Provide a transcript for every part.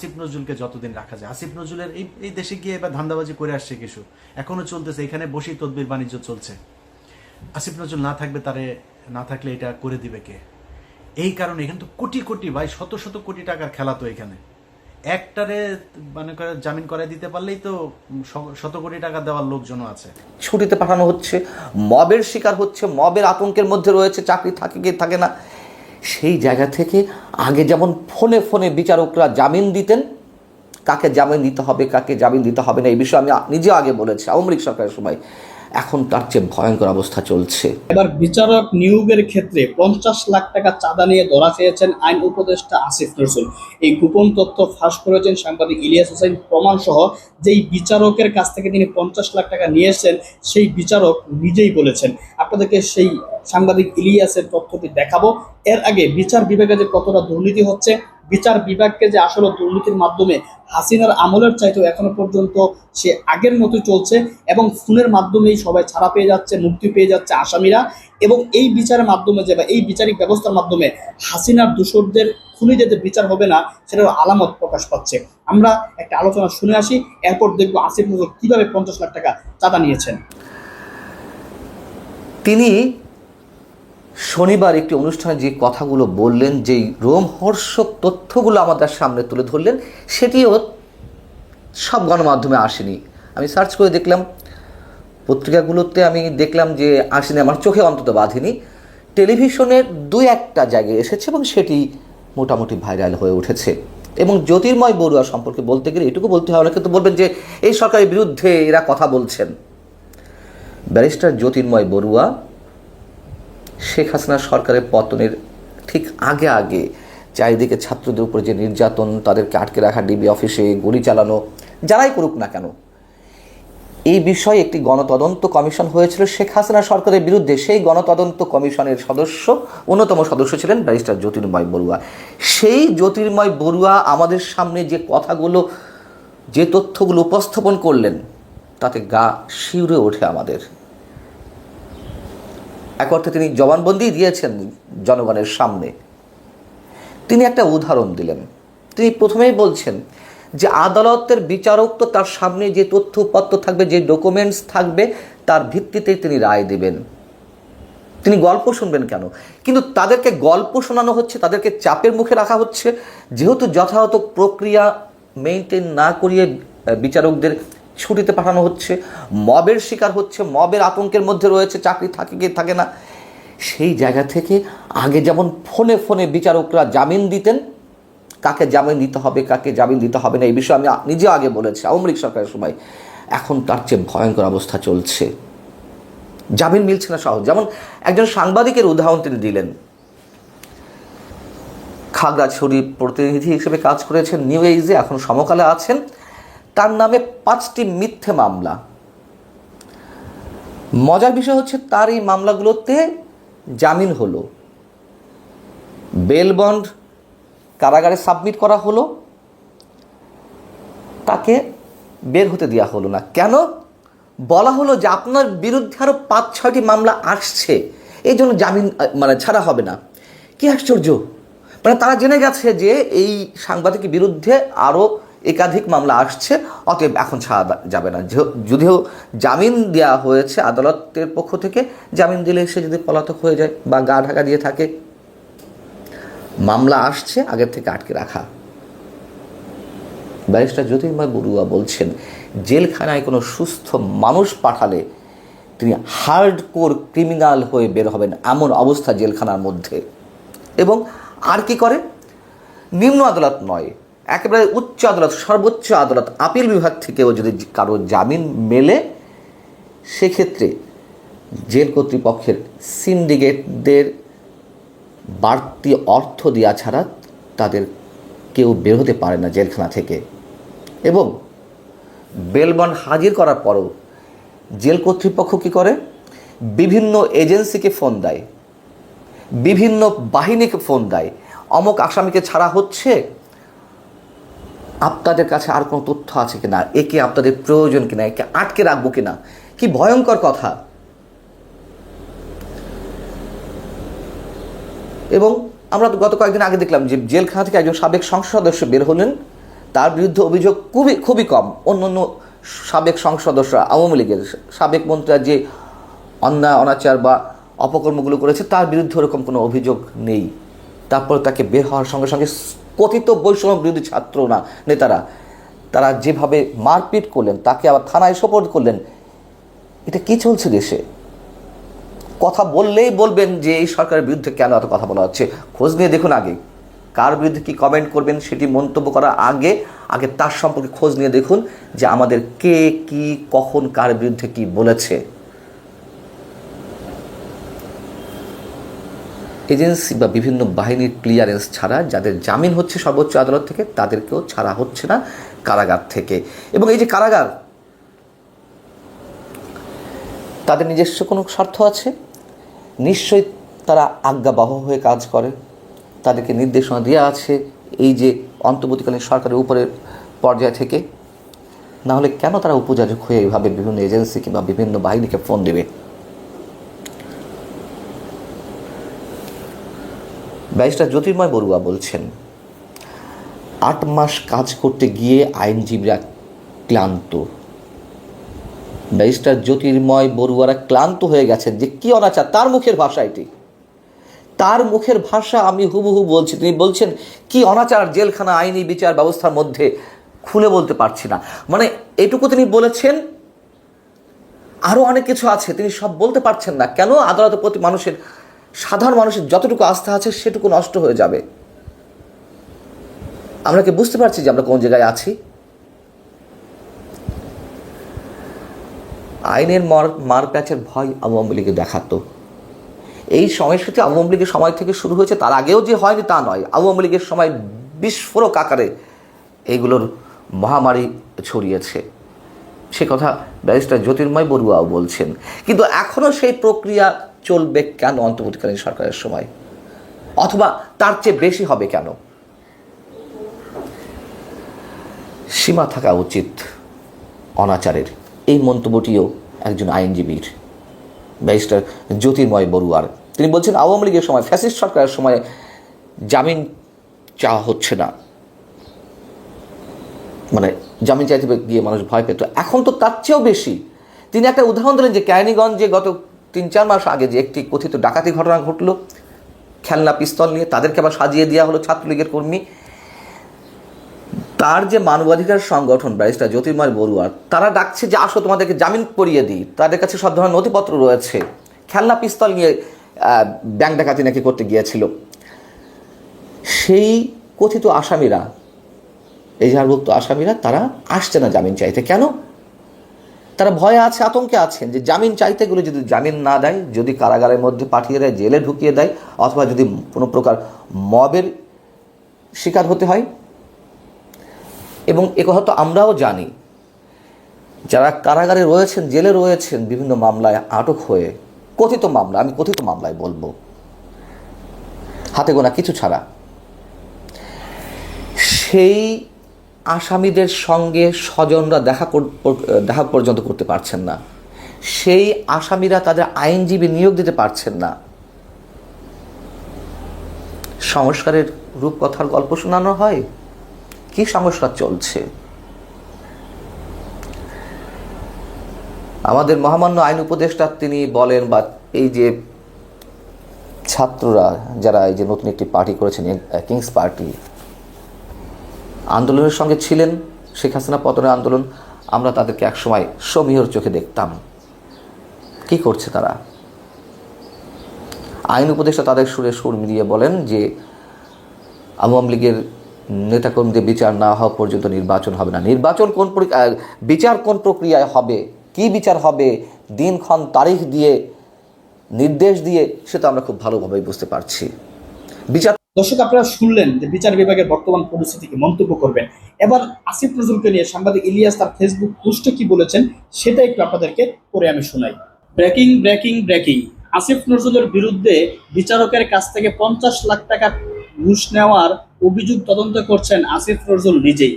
আসিফ নজরুলকে যতদিন রাখা যায়। আসিফ নজরুলের এই এই দেশে গিয়ে এবার ধান্দাবাজি করে আসছে কিছু। এখনও চলতেছে, এখানে বসেই তদবির বাণিজ্য চলছে। আসিফ নজরুল না থাকবে তারে না থাকলে এটা করে দিবে কে? এই কারণে এখানে তো কোটি কোটি, ভাই, শত শত কোটি টাকার খেলা তো এখানে। একটারে মানে করে জামিন করাই দিতে পারলেই তো শত কোটি টাকা দেওয়ার লোকজনও আছে। ছুটিতে পাঠানো হচ্ছে, মবের শিকার হচ্ছে, মবের আতঙ্কের মধ্যে রয়েছে, চাকরি থাকে কি থাকে না, সেই জায়গা থেকে আগে যেমন ফোনে ফোনে বিচারকরা জামিন দিতেন, কাকে জামিন দিতে হবে, কাকে জামিন দিতে হবে না, এই বিষয়ে আমি নিজে আগে বলেছি, আওয়ামী লীগ সরকারের সময়। এখন তার চেয়ে ভয়ঙ্কর অবস্থা চলছে। এবার বিচারক নিয়োগের ক্ষেত্রে পঞ্চাশ লাখ টাকা চাঁদা নিয়ে ধরা খেয়েছেন আইন উপদেষ্টা আসিফ নজরুল। এই গোপন তথ্য ফাঁস করেছেন সাংবাদিক ইলিয়াস হোসেন প্রমাণ সহ যেই বিচারকের কাছ থেকে তিনি পঞ্চাশ লাখ টাকা নিয়েছেন, সেই বিচারক নিজেই বলেছেন। আপনাদেরকে সেই সাংবাদিক ইলিয়াসের তথ্যটি দেখাবো। এর আগে বিচার বিভাগে যে কতটা দুর্নীতি হচ্ছে বিচার বিভাগকে যে আসলে দুর্নীতির মাধ্যমে হাসিনার আমলের চাইতেও এখনও পর্যন্ত সে আগের মতো চলছে এবং ফোনের মাধ্যমেই সবাই ছাড়া পেয়ে যাচ্ছে, মুক্তি পেয়ে যাচ্ছে আসামিরা এবং এই বিচারের মাধ্যমে যে বা এই বিচারিক ব্যবস্থার মাধ্যমে হাসিনার দোষরদের, খুনিদের যে বিচার হবে না, সেটার আলামত প্রকাশ পাচ্ছে। আমরা একটা আলোচনা শুনে আসি, এরপর দেখব আসিফ নজরুল কীভাবে পঞ্চাশ লাখ টাকা চাঁদা নিয়েছেন। তিনি শনিবার একটি অনুষ্ঠানে যে কথাগুলো বললেন, যেই রোমহর্ষক তথ্যগুলো আমাদের সামনে তুলে ধরলেন, সেটিও সব গণমাধ্যমে আসেনি। আমি সার্চ করে দেখলাম। পত্রিকাগুলোতে আমি দেখলাম যে আসেনি, আমার চোখে অন্তত বাঁধেনি। টেলিভিশনের দু একটা জায়গায় এসেছে এবং সেটি মোটামুটি ভাইরাল হয়ে উঠেছে। এবং জ্যোতির্ময় বড়ুয়া সম্পর্কে বলতে গেলে এটুকু বলতে হয়, অনেকে তো বলবেন যে এই সরকারের বিরুদ্ধে এরা কথা বলছেন। ব্যারিস্টার জ্যোতির্ময় বড়ুয়া শেখ হাসিনা সরকারের পতনের ঠিক আগে আগে চারিদিকে ছাত্রদের উপর যে নির্যাতন, তাদেরকে আটকে রাখা, ডিবি অফিসে গুলি চালানো, যারাই করুক না কেন, এই বিষয়ে একটি গণতদন্ত কমিশন হয়েছিল। শেখ হাসিনা সরকারের বিরুদ্ধে সেই গণতদন্ত কমিশনের সদস্য, অন্যতম সদস্য ছিলেন ব্যারিস্টার জ্যোতির্ময় বড়ুয়া। সেই জ্যোতির্ময় বড়ুয়া আমাদের সামনে যে কথাগুলো, যে তথ্যগুলো উপস্থাপন করলেন, তাতে গা শিউরে ওঠে আমাদের। এক অর্থে তিনি জবানবন্দি দিয়েছেন জনগণের সামনে। তিনি একটা উদাহরণ দিলেন। তিনি প্রথমেই বলছেন যে আদালতের বিচারক তো তার সামনে যে তথ্যপত্র থাকবে, যে ডকুমেন্টস থাকবে, তার ভিত্তিতেই তিনি রায় দেবেন। তিনি গল্প শুনবেন কেন? কিন্তু তাদেরকে গল্প শোনানো হচ্ছে, তাদেরকে চাপের মুখে রাখা হচ্ছে। যেহেতু যথাযথ প্রক্রিয়া মেনটেন না করিয়ে বিচারকদের ছুটিতে পাঠানো হচ্ছে, মবের শিকার হচ্ছে, মবের আতঙ্কের মধ্যে রয়েছে, চাকরি থাকে কি থাকে না। সেই জায়গা থেকে আগে যেমন ফোনে ফোনে বিচারকরা জামিন দিতেন, কাকে জামিন দিতে হবে, কাকে জামিন দিতে হবে না, এই বিষয়ে আমি নিজে আগে বলেছি, আওয়ামী লীগ সরকারের সময়। এখন তার চেয়ে ভয়ঙ্কর অবস্থা চলছে। জামিন মিলছে না সহজ। যেমন একজন সাংবাদিকের উদাহরণ তিনি দিলেন। খাগড়াছড়ি প্রতিনিধি হিসেবে কাজ করেছেন, নিউ এইজে, এখন সমকালে আছেন। তার নামে পাঁচটি মিথ্যে মামলা। মজার বিষয় হচ্ছে তার এই মামলাগুলোতে জামিন হলো। বেল বন্ড কারাগারে সাবমিট করা হলো। তাকে বের হতে দেওয়া হলো না। কেন? বলা হলো যে আপনার বিরুদ্ধে আরও পাঁচ, ছয়টি মামলা আসছে। এই জন্য জামিন মানে ছাড়া হবে না। কি আশ্চর্য! মানে তারা জেনে গেছে যে এই সাংবাদিকের বিরুদ্ধে আরও একাধিক মামলা আসছে, অতএব এখন ছাড়া যাবে না। যদিও জামিন দেওয়া হয়েছে আদালতের পক্ষ থেকে, জামিন দিলে সে যদি পলাতক হয়ে যায় বা গা ঢাকা দিয়ে থাকে, মামলা আসছে, আগের থেকে আটকে রাখা। ব্যারিস্টার জ্যোতির্ময় বড়ুয়া বলছেন, জেলখানায় কোনো সুস্থ মানুষ পাঠালে তিনি হার্ড কোর ক্রিমিনাল হয়ে বের হবেন এমন অবস্থা জেলখানার মধ্যে। এবং আর কি করে? নিম্ন আদালত নয় একেবারে উচ্চ আদালত, সর্বোচ্চ আদালত, আপিল বিভাগ থেকেও যদি কারও জামিন মেলে, সেক্ষেত্রে জেল কর্তৃপক্ষের সিন্ডিকেটদের বাড়তি অর্থ দেওয়া ছাড়া তাদের কেউ বের হতে পারে না জেলখানা থেকে। এবং বেলবন্ড হাজির করার পরও জেল কর্তৃপক্ষ কী করে? বিভিন্ন এজেন্সিকে ফোন দেয়, বিভিন্ন বাহিনীকে ফোন দেয়, অমক আসামিকে ছাড়া হচ্ছে আপনাদের কাছে আর কোনো তথ্য আছে কিনা? একে আপনাদের প্রয়োজন কিনা? একে আটকে রাখব কিনা? কি ভয়ঙ্কর কথা। এবং আমরা গত কয়েকদিন আগে দেখলাম যে জেলখানা থেকে একজন সাবেক সংসদ সদস্য বের হলেন। তার বিরুদ্ধে অভিযোগ খুবই খুবই কম। অন্য অন্য সাবেক সংসদ সদস্যরা আওয়ামী লীগের সাবেক মন্ত্রীরা যে অন্যায়, অনাচার বা অপকর্মগুলো করেছে, তার বিরুদ্ধে ওরকম কোনো অভিযোগ নেই। তারপর তাকে বের হওয়ার সঙ্গে সঙ্গে কথিত বৈষম্য বিরোধী ছাত্র না, নেতারা। তারা যেভাবে মারপিট করলেন, তাকে আবার থানায় সোপর্দ করলেন, এটা কি চলছে দেশে? কথা বললেই বলবেন যে এই সরকারের বিরুদ্ধে কেন এত কথা বলা হচ্ছে? খোঁজ নিয়ে দেখুন আগে। কার বিরুদ্ধে কি কমেন্ট করবেন সেটি মন্তব্য করার আগে। আগে তার সম্পর্কে খোঁজ নিয়ে দেখুন যে আমাদের কে, কি, কখন, কার বিরুদ্ধে কি বলেছে। এজেন্সি বা বিভিন্ন বাহিনীর ক্লিয়ারেন্স ছাড়া যাদের জামিন হচ্ছে সর্বোচ্চ আদালত থেকে, তাদেরকেও ছাড়া হচ্ছে না কারাগার থেকে। এবং এই যে কারাগার, তাদের নিজস্ব কোনো স্বার্থ আছে? নিশ্চয়ই তারা আজ্ঞাবহ হয়ে কাজ করে। তাদেরকে নির্দেশনা দেওয়া আছে এই যে অন্তর্বর্তীকালীন সরকারের উপরের পর্যায় থেকে। নাহলে কেন তারা উপযাজক হয়ে এইভাবে বিভিন্ন এজেন্সি কিংবা বিভিন্ন বাহিনীকে ফোন দেবে? ব্যারিস্টার জ্যোতির্ময় বড়ুয়া বলছেন, আট মাস কাজ করতে গিয়ে আইনজীবীরা ক্লান্ত। ব্যারিস্টার জ্যোতির্ময় বড়ুয়ারা ক্লান্ত হয়ে গেছেন যে কি অনাচার, তার মুখের ভাষা এটি। তার মুখের ভাষা আমি হুবহু বলছি, তিনি বলছেন, কি অনাচার, জেলখানা, আইনি বিচার ব্যবস্থার মধ্যে খুলে বলতে পারছি না। মানে এটুকু তিনি বলেছেন আরও অনেক কিছু আছে, তিনি সব বলতে পারছেন না। কেন আদালতের প্রতি মানুষের সাধারণ মানুষের যতটুকু আস্থা আছে, সেটুকু নষ্ট হয়ে যাবে। আমরা কি বুঝতে পারছি যে আমরা কোন জায়গায় আছি? আইনের মার প্যাচের ভয় আওয়ামী লীগে দেখাতো। এই সংস্কৃতি আওয়ামী লীগের সময় থেকে শুরু হয়েছে, তার আগেও যে হয়নি তা নয়। আওয়ামী লীগের সময় বিস্ফোরক আকারে এইগুলোর মহামারী ছড়িয়েছে। সে কথা ব্যারিস্টার জ্যোতির্ময় বড়ুয়াও বলছেন। কিন্তু এখনও সেই প্রক্রিয়া চলবে কেন অন্তর্বর্তীকালীন সরকারের সময়? অথবা তার চেয়ে বেশি হবে কেন? সীমা থাকা উচিত অনাচারের। এই মন্তব্যটিও একজন আইনজীবীর, ব্যারিস্টার জ্যোতির্ময় বড়ুয়ার। তিনি বলছেন, আওয়ামী লীগের সময় ফ্যাসিস্ট সরকারের সময় জামিন চাওয়া হচ্ছে না। মানে জামিন চাইতে গিয়ে মানুষ ভয় পেত। এখন তো তার চেয়েও বেশি। তিনি একটা উদাহরণ দিলেন যে ক্যানিগঞ্জে গত তিন চার মাস আগে যে একটি কথিত ডাকাতি ঘটনা ঘটলো, খেলনা, পিস্তল নিয়ে তাদেরকে আবার সাজিয়ে দেওয়া হলো ছাত্রলীগের কর্মী। তার যে মানবাধিকার সংগঠন, ব্যারিস্টার জ্যোতির্ময় বড়ুয়া, তারা ডাকছে যে আসো তোমাদেরকে জামিন করিয়ে দিই। তাদের কাছে সব ধরনের নথিপত্র রয়েছে। খেলনা, পিস্তল নিয়ে ব্যাংক ডাকাতি নাকি করতে গিয়েছিল। সেই কথিত আসামিরা এজাহারভুক্ত আসামিরা, তারা আসছে না জামিন চাইতে। কেন? তারা ভয়ে আছে, আতঙ্কে আছেন যে জামিন চাইতে গেলে যদি জামিন না দেয়, যদি কারাগারের মধ্যে পাঠিয়ে দেয়, জেলে ঢুকিয়ে দেয়, অথবা যদি কোনো প্রকার মবের শিকার হতে হয়। এবং এ কথা তো আমরাও জানি, যারা কারাগারে রয়েছেন, জেলে রয়েছেন, বিভিন্ন মামলায় আটক হয়ে, কথিত মামলা, আমি কথিত মামলায় বলব, হাতে গোনা কিছু ছাড়া, সেই আসামিদের সঙ্গে স্বজনরা দেখা দেখা পর্যন্ত করতে পারছেন না। সেই আসামিরা তাদের আইনজীবী নিয়োগ দিতে পারছেন না। সংস্কারের রূপকথার গল্প শোনানো হয়? কি সংস্কার চলছে? আমাদের মহামান্য আইন উপদেষ্টা তিনি বলেন বা এই যে ছাত্ররা যারা এই যে নতুন একটি পার্টি করেছেন, কিংস পার্টি আন্দোলনের সঙ্গে ছিলেন শেখ হাসিনা পতনের আন্দোলন, আমরা তাদেরকে একসময় সমীহর চোখে দেখতাম। কি করছে তারা? আইন উপদেষ্টা তাদের সুরে সুর মিলিয়ে বলেন যে, আওয়ামী লীগের নেতাকর্মীদের বিচার না হওয়া পর্যন্ত নির্বাচন হবে না। নির্বাচন কোন বিচার কোন প্রক্রিয়ায় হবে? কি বিচার হবে? দিনক্ষণ তারিখ দিয়ে, নির্দেশ দিয়ে সেটা আমরা খুব ভালোভাবেই বুঝতে পারছি। বিচার দর্শক, আপনারা শুনলেন যে বিচার বিভাগের বর্তমান পরিস্থিতিকে মন্তব্য করবেন। এবার আসিফ নজরুলকে নিয়ে সাংবাদিক ইলিয়াস তার ফেসবুক পোস্টে কি বলেছেন, সেটা একটু আপনাদেরকে পরে আমি শোনাই। ব্রেকিং ব্রেকিং ব্রেকিং আসিফ নজরুলের বিরুদ্ধে বিচারকের কাছ থেকে পঞ্চাশ লাখ টাকা ঘুষ নেওয়ার অভিযোগ তদন্ত করছেন আসিফ নজরুল নিজেই।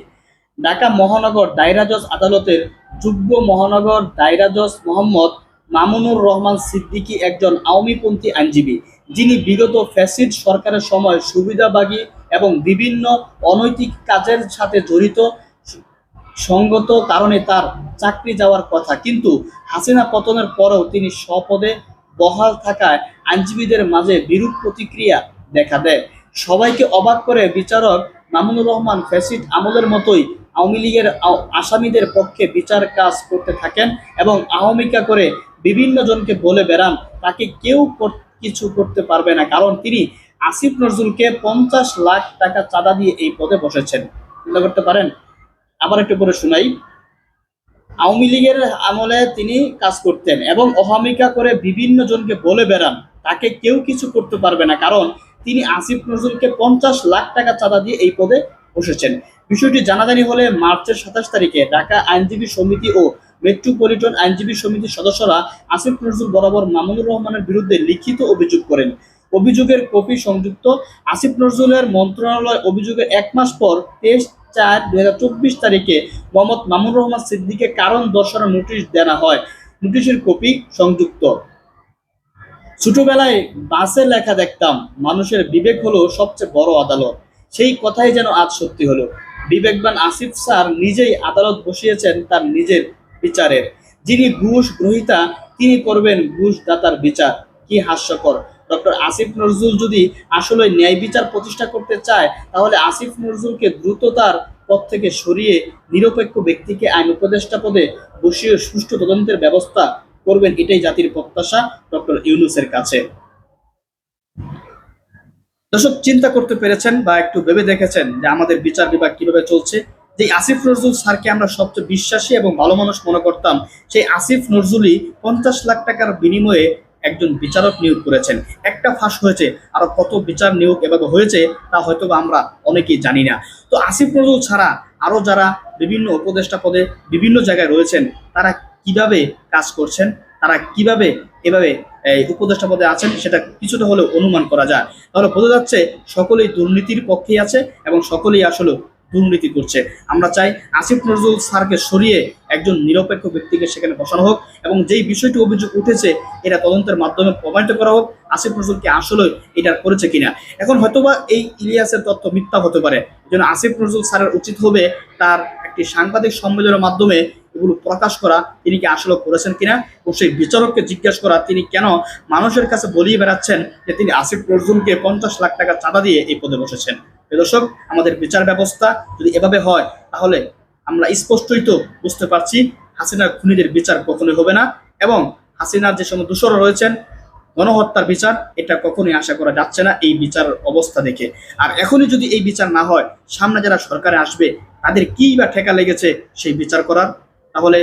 ঢাকা মহানগর দায়রা জজ আদালতের যুগ্ম মহানগর দায়রা জজ মোহাম্মদ মামুনুর রহমান সিদ্দিকী একজন আওয়ামীপন্থী আইনজীবী। যিনি বিগত ফ্যাসিড সরকারের সময় সুবিধাবাগী এবং বিভিন্ন অনৈতিক কাজের সাথে জড়িত, সঙ্গত কারণে তার চাকরি যাওয়ার কথা। কিন্তু হাসিনা পতনের পরেও তিনি স্বপদে বহাল থাকায় আইনজীবীদের মাঝে বিরূপ প্রতিক্রিয়া দেখা দেয়। সবাইকে অবাক করে বিচারক মামুনুর রহমান ফ্যাসিড আমলের মতোই আওয়ামী লীগের আসামিদের পক্ষে বিচার কাজ করতে থাকেন এবং আওয়ামিকা করে বিভিন্ন জনকে বলে বেড়ান, তাকে কেউ কর- কিছু করতে পারবে না। কারণ তিনি আসিফ নজরুলকে পঞ্চাশ লাখ টাকা চাঁদা দিয়ে এই পদে বসেছেন। চিন্তা করতে পারেন? আবার একটু পরে শোনাই। আওয়ামী লীগের আমলে তিনি কাজ করতেন এবং অহামিকা করে বিভিন্ন জনকে বলে বেড়ান। তাকে কেউ কিছু করতে পারবে না। কারণ তিনি আসিফ নজরুলকে পঞ্চাশ লাখ টাকা চাঁদা দিয়ে এই পদে বসেছেন। বিষয়টি জানাজানি হলে মার্চের সাতাশ তারিখে ঢাকা আইনজীবী সমিতি ও মেট্রোপলিটন আইনজীবী সমিতির সদস্যরা আসিফ নজরুল বরাবর মামুনুর রহমানের বিরুদ্ধে লিখিত অভিযোগ করেন। অভিযোগের কপি সংযুক্ত আসিফ নজরুলের মন্ত্রণালয় অভিযোগের এক মাস পর তেইশ চার দুই তারিখে মোহাম্মদ মামুনুর রহমান সিদ্দিকে কারণ দর্শানোর নোটিশ দেওয়া হয়। নোটিশের কপি সংযুক্ত। ছোটবেলায় বাসে লেখা দেখতাম, মানুষের বিবেক হলো সবচেয়ে বড় আদালত। সেই কথাই যেন আজ সত্যি হলো। বিবেকবান আসিফ স্যার নিজেই আদালত বসিয়েছেন তার নিজের বিচারের। যিনি ঘুষ গ্রহিতা, তিনি করবেন ঘুষ দাতার বিচার। কি হাস্যকর। ডক্টর আসিফ নজরুল যদি আসলে ন্যায় বিচার প্রতিষ্ঠা করতে চায়, তাহলে আসিফ নজরুলকে দ্রুত তার পদ থেকে সরিয়ে নিরপেক্ষ ব্যক্তিকে আইন উপদেষ্টা পদে বসিয়ে সুষ্ঠু তদন্তের ব্যবস্থা করবেন এটাই জাতির প্রত্যাশা ডক্টর ইউনুসের কাছে। দর্শক, চিন্তা করতে পেরেছেন বা একটু ভেবে দেখেছেন যে আমাদের বিচার বিভাগ কীভাবে চলছে? যে আসিফ নজরুল স্যারকে আমরা সবচেয়ে বিশ্বাসী এবং ভালো মানুষ মনে করতাম, সেই আসিফ নজরুলই পঞ্চাশ লাখ টাকার বিনিময়ে একজন বিচারক নিয়োগ করেছেন। একটা ফাঁস হয়েছে, আরও কত বিচার নিয়োগ এভাবে হয়েছে, তা হয়তো আমরা অনেকেই জানি না। তো আসিফ নজরুল ছাড়া আরও যারা বিভিন্ন উপদেষ্টা পদে বিভিন্ন জায়গায় রয়েছেন, তারা কীভাবে কাজ করছেন, তারা কীভাবে এভাবে, এই উপদেষ্টা পদে আছেন, সেটা কিছুটা হলেও অনুমান করা যায়। তাহলে বোঝা যাচ্ছে সকলেই দুর্নীতির পক্ষেই আছে এবং সকলেই আসলে দুর্নীতি করছে। আমরা চাই আসিফ নজরুল স্যারকে সরিয়ে একজন নিরপেক্ষ ব্যক্তিকে সেখানে বসানো হোক এবং যেই বিষয়টি অভিযোগ উঠেছে, এটা তদন্তের মাধ্যমে প্রমাণিত করা হোক, আসিফ নজরুলকে আসলে এটা করেছে কিনা। এখন হয়তোবা এই ইলিয়াসের তথ্য মিথ্যা হতে পারে। জন্য আসিফ নজরুল স্যারের উচিত হবে তার একটি সাংবাদিক সম্মেলনের মাধ্যমে এগুলো প্রকাশ করা, তিনি কি আসলে করেছেন কিনা ও সেই বিচারককে জিজ্ঞাসা করা, তিনি কেন মানুষের কাছে বলিয়ে বেড়াচ্ছেন যে তিনি আসিফ নজরুলকে পঞ্চাশ লাখ টাকা চাঁদা দিয়ে এই পদে বসেছেন? দর্শক, আমাদের বিচার ব্যবস্থা যদি এভাবে হয়, তাহলে আমরা স্পষ্টই তো বুঝতে পারছি হাসিনার খুনিদের বিচার কখনোই হবে না এবং হাসিনার যে সময় দূষণ রয়েছেন, গণহত্যার বিচার এটা কখনোই আশা করা যাচ্ছে না এই বিচার অবস্থা দেখে। আর এখনই যদি এই বিচার না হয়, সামনে যারা সরকারে আসবে, তাদের কি বা ঠেকা লেগেছে সেই বিচার করার? তাহলে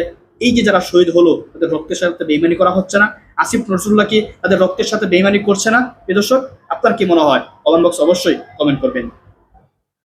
এই যে যারা শহীদ হলো, তাদের রক্তের সাথে বেইমানি করা হচ্ছে না। আসিফ নজরুল্লাহ কি তাদের রক্তের সাথে বেইমানি করছে না? প্রিয় দর্শক, আপনার কি মনে হয়? কমেন্ট বক্স অবশ্যই কমেন্ট করবেন।